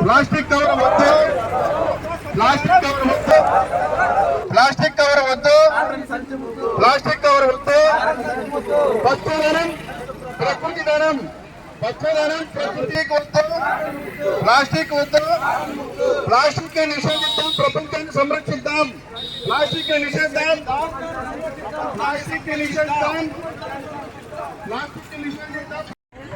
Plastic cover వద్దు plastic cover వద్దు plastic cover వద్దు ప్లాస్టిక్ కవర్ వద్దు పచ్చదనం ప్రకృతి ధనం పచ్చదనం ప్రకృతికి వద్దు ప్లాస్టిక్ వద్దు ప్లాస్టిక్ ని నిషేధిద్దాం ప్రపంచాన్ని సంరక్షిద్దాం ప్లాస్టిక్ ని నిషేధిద్దాం ప్లాస్టిక్ ని నిషేధిద్దాం ప్లాస్టిక్ ని నిషేధిద్దాం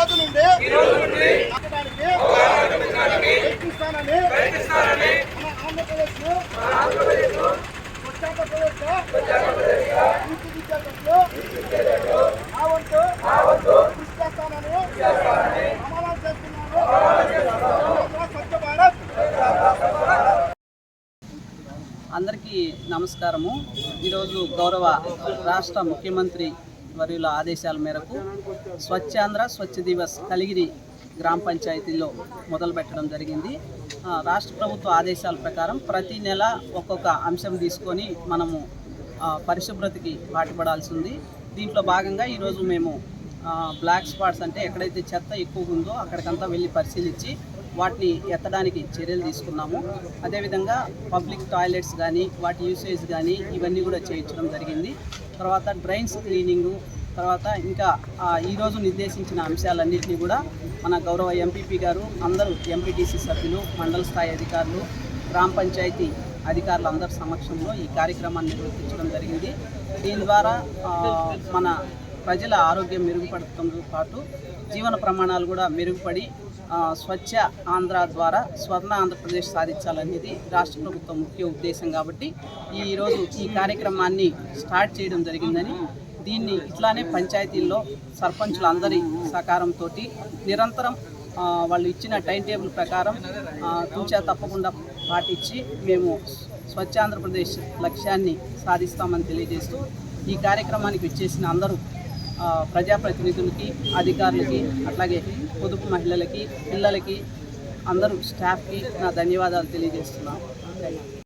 రోజు నుండి ఆపడానికి ప్రయత్నిస్తానని మన ఆంధ్రప్రదేశ్ స్వచ్ఛాంధ్రప్రదేశ్లో పూర్తి విద్యార్థులు నా వంతు కృషి చేస్తానని ప్రమాణాలు చేస్తున్నాను. స్వచ్ఛ భారత్. అందరికీ నమస్కారము. ఈరోజు గౌరవ రాష్ట్ర ముఖ్యమంత్రి వర్యుల ఆదేశాల మేరకు స్వచ్ఛాంధ్ర స్వచ్ఛ దివస్ కలిగిరి గ్రామ పంచాయతీలో మొదలుపెట్టడం జరిగింది. రాష్ట్ర ప్రభుత్వ ఆదేశాల ప్రకారం ప్రతి నెల ఒక్కొక్క అంశం తీసుకొని మనము పరిశుభ్రతకి పాటుపడాల్సి ఉంది. దీంట్లో భాగంగా ఈరోజు మేము బ్లాక్ స్పాట్స్ అంటే ఎక్కడైతే చెత్త ఎక్కువ ఉందో అక్కడికంతా వెళ్ళి పరిశీలించి వాటిని ఎత్తడానికి చర్యలు తీసుకున్నాము. అదేవిధంగా పబ్లిక్ టాయిలెట్స్ కానీ వాటి యూసేజ్ కానీ ఇవన్నీ కూడా చేయించడం జరిగింది. తర్వాత డ్రైన్స్ క్లీనింగు తర్వాత ఇంకా ఈరోజు నిర్దేశించిన అంశాలన్నింటినీ కూడా మన గౌరవ ఎంపీపీ గారు అందరూ ఎంపీటీసీ సభ్యులు మండల స్థాయి అధికారులు గ్రామ పంచాయతీ అధికారులందరి సమక్షంలో ఈ కార్యక్రమాన్ని నిర్వర్తించడం జరిగింది. దీని ద్వారా మన ప్రజల ఆరోగ్యం మెరుగుపడటంతో పాటు జీవన ప్రమాణాలు కూడా మెరుగుపడి స్వచ్ఛ ఆంధ్ర ద్వారా స్వర్ణ ఆంధ్రప్రదేశ్ సాధించాలనేది రాష్ట్ర ప్రభుత్వం ముఖ్య ఉద్దేశం కాబట్టి ఈరోజు ఈ కార్యక్రమాన్ని స్టార్ట్ చేయడం జరిగిందని దీన్ని ఇట్లానే పంచాయతీల్లో సర్పంచులందరి సహకారంతో నిరంతరం వాళ్ళు ఇచ్చిన టైం టేబుల్ ప్రకారం తూచా తప్పకుండా పాటించి మేము స్వచ్ఛ ఆంధ్రప్రదేశ్ లక్ష్యాన్ని సాధిస్తామని తెలియజేస్తూ ఈ కార్యక్రమానికి వచ్చేసిన అందరూ ప్రజాప్రతినిధులకి అధికారులకి అట్లాగే పొదుపు మహిళలకి పిల్లలకి అందరూ స్టాఫ్కి నా ధన్యవాదాలు తెలియజేస్తున్నాను.